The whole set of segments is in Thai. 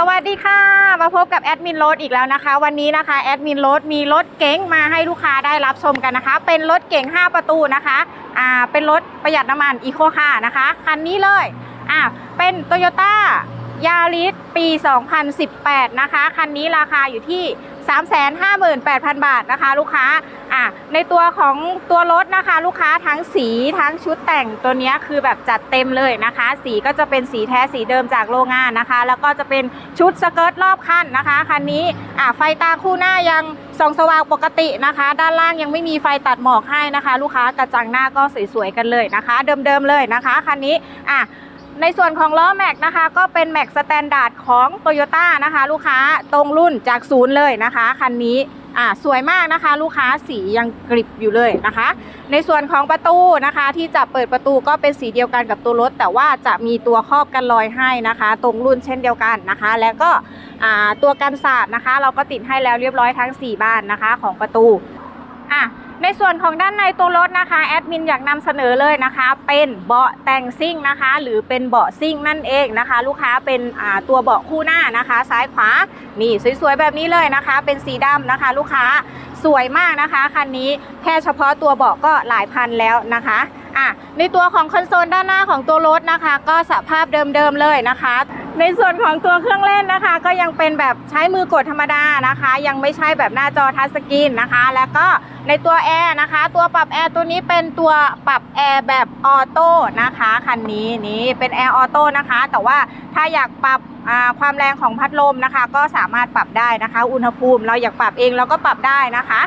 สวัสดีค่ะ มาพบกับแอดมินรถอีกแล้วนะคะ วันนี้นะคะแอดมินรถมีรถเก๋งมาให้ลูกค้าได้รับชมกันนะคะ เป็นรถเก๋ง5 ประตูนะคะอ่าเป็นรถประหยัดน้ำมันอีโคคาร์นะคะ คันนี้เลยอ่าเป็น t o y ยาริสปี 2018 นะคะ คันนี้ราคาอยู่ที่ 358,000 บาทนะคะ ลูกค้าอะในตัวของตัวรถนะคะ ลูกค้าทั้งสีทั้งชุดแต่งตัวนี้คือแบบจัดเต็มเลยนะคะ สีก็จะเป็นสีแท้สีเดิมจากโรงงานนะคะ แล้วก็จะเป็นชุดสเกิร์ตรอบคันนะคะคันนี้อะไฟตาคู่หน้ายังส่องสว่างปกตินะคะ ด้านล่างยังไม่มีไฟตัดหมอกให้นะคะ ลูกค้ากระจังหน้าก็สวยๆกันเลยนะคะ เดิมๆเลยนะคะคันนี้อะ ในส่วนของล้อแม็กนะคะ ก็เป็นแม็กสแตนดาร์ดของ t o y ยต้นะคะ ลูกค้าตรงรุ่นจากศูนย์เลยนะคะคันนี้อ่าสวยมากนะคะ ลูกค้าสียังกริบอยู่เลยนะคะ ในส่วนของประตูนะคะ ที่จะเปิดประตูก็เป็นสีเดียวกันกับตัวรถ แต่ว่าจะมีตัวครอบกันรอยให้นะคะ ตรงรุ่นเช่นเดียวกันนะคะ แล้วก็อ่าตัวกันศาสตร์นะคะ เราก็ติดให้แล้วเรียบร้อยทั้ง 4 บ้านนะคะของประตูอะ ในส่วนของด้านในตัวรถนะคะแอดมินอยากนำเสนอเลยนะคะ เป็นเบาะแต่งซิ่งนะคะ หรือเป็นเบาะซิ่งนั่นเองนะคะ ลูกค้าเป็นตัวเบาะคู่หน้านะคะ ซ้ายขวานี่สวยๆแบบนี้เลยนะคะ เป็นสีดำนะคะ ลูกค้าสวยมากนะคะคันนี้แค่เฉพาะตัวเบาะก็หลายพันแล้วนะคะอะในตัวของคอนโซลด้านหน้าของตัวรถนะคะ ก็สภาพเดิมๆเลยนะคะ ในส่วนของตัวเครื่องเล่นนะคะ ก็ยังเป็นแบบใช้มือกดธรรมดานะคะ ยังไม่ใช่แบบหน้าจอทัชสกรีนนะคะ แล้วก็ในตัวแอร์นะคะ ตัวปรับแอร์ตัวนี้เป็นตัวปรับแอร์แบบออโต้นะคะคันนี้นี่เป็นแอร์ออโต้นะคะ แต่ว่าถ้าอยากปรับความแรงของพัดลมนะคะ ก็สามารถปรับได้นะคะ อุณหภูมิเราอยากปรับเองเราก็ปรับได้นะคะ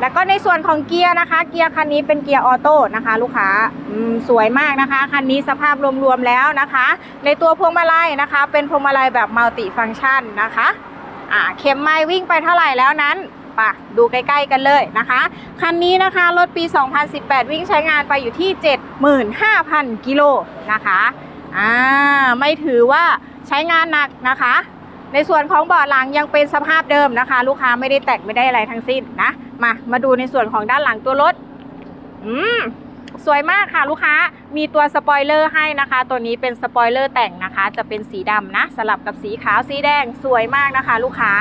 แล้วก็ในส่วนของเกียร์นะคะ เกียร์คันนี้เป็นเกียร์ออโต้นะคะ ลูกค้าสวยมากนะคะคันนี้สภาพรวมๆแล้วนะคะ ในตัวพวงมาลัยนะคะ เป็นพวงมาลัยแบบมัลติฟังก์ชันนะคะอ่าเข็มไม้วิ่งไปเท่าไหร่แล้วนั้นปะดูใกล้ๆกันเลยนะคะ คันนี้นะคะรถปี 2018 วิ่งใช้งานไปอยู่ที่ 75,000 กิโลนะคะอ่าไม่ถือว่าใช้งานหนักนะคะ ในส่วนของเบาะหลังยังเป็นสภาพเดิมนะคะ ลูกค้าไม่ได้แตกไม่ได้อะไรทั้งสิ้นนะมามาดูในส่วนของด้านหลังตัวรถอืมสวยมากค่ะลูกค้ามีตัวสปอยเลอร์ให้นะคะ ตัวนี้เป็นสปอยเลอร์แต่งนะคะ จะเป็นสีดำนะ สลับกับสีขาวสีแดงสวยมากนะคะ ลูกค้า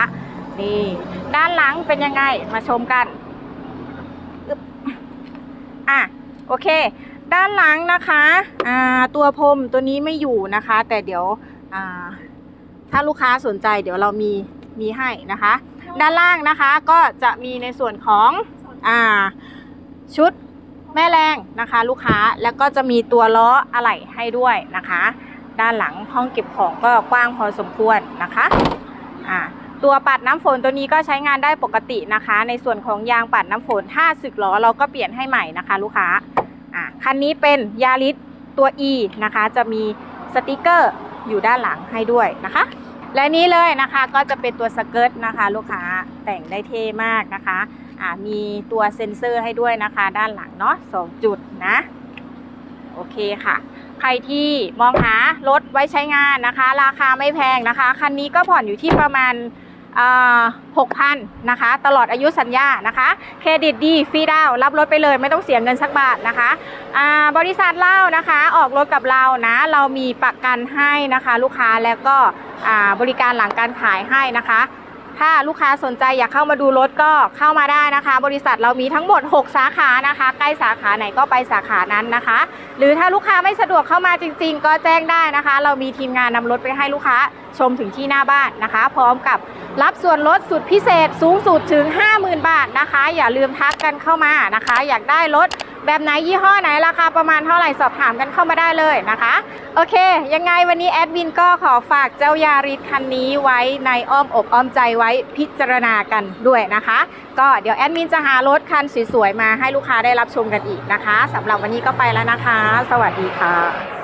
นี่ด้านหลังเป็นยังไงมาชมกันอะโอเค ด้านหลังนะคะอ่าตัวพรมตัวนี้ไม่อยู่นะคะ แต่เดี๋ยวอ่า ถ้าลูกค้าสนใจเดี๋ยวเรามีมีให้นะคะ ด้านล่างนะคะก็จะมีในส่วนของอ่าชุดแม่แรงนะคะ ลูกค้าแล้วก็จะมีตัวล้ออะไหล่ให้ด้วยนะคะ ด้านหลังห้องเก็บของก็กว้างพอสมควรนะคะอ่าตัวปัดน้ำฝนตัวนี้ก็ใช้งานได้ปกตินะคะ ในส่วนของยางปัดน้ำฝนถ้าสึกล้อเราก็เปลี่ยนให้ใหม่นะคะ ลูกค้าอ่าคันนี้เป็นยาริสตัว E นะคะ จะมีสติกเกอร์ อยู่ด้านหลังให้ด้วยนะคะ และนี้เลยนะคะก็จะเป็นตัวสเกิร์ตนะคะ ลูกค้าแต่งได้เท่มากนะคะมีตัวเซ็นเซอร์ให้ด้วยนะคะ ด้านหลังเนาะสองจุดนะโอเคค่ะ ใครที่มองหารถไว้ใช้งานนะคะ ราคาไม่แพงนะคะ คันนี้ก็ผ่อนอยู่ที่ประมาณ 6,000นะคะ ตลอดอายุสัญญานะคะ เครดิตดีฟรีดาวรับรถไปเลยไม่ต้องเสียเงินสักบาทนะคะบริษัทเล่านะคะ ออกรถกับเรานะ เรามีประกันให้นะคะ ลูกค้าแล้วก็บริการหลังการขายให้นะคะ ถ้าลูกค้าสนใจอยากเข้ามาดูรถก็เข้ามาได้นะคะ บริษัทเรามีทั้งหมด 6 สาขานะคะ ใกล้สาขาไหนก็ไปสาขานั้นนะคะ หรือถ้าลูกค้าไม่สะดวกเข้ามาจริง ๆ ก็แจ้งได้นะคะ เรามีทีมงานนำรถไปให้ลูกค้าชมถึงที่หน้าบ้านนะคะ พร้อมกับรับส่วนลดสุดพิเศษสูงสุดถึง 50,000 บาทนะคะ อย่าลืมทักกันเข้ามานะคะ อยากได้รถ แบบไหนยี่ห้อไหนราคาประมาณเท่าไหร่สอบถามกันเข้ามาได้เลยนะคะ โอเค ยังไงวันนี้แอดมินก็ขอฝากเจ้ายาริสคันนี้ไว้ในอ้อมอกอ้อมใจไว้พิจารณากันด้วยนะคะ ก็เดี๋ยวแอดมินจะหารถคันสวยๆมาให้ลูกค้าได้รับชมกันอีกนะคะสำหรับวันนี้ก็ไปแล้วนะคะ สวัสดีค่ะ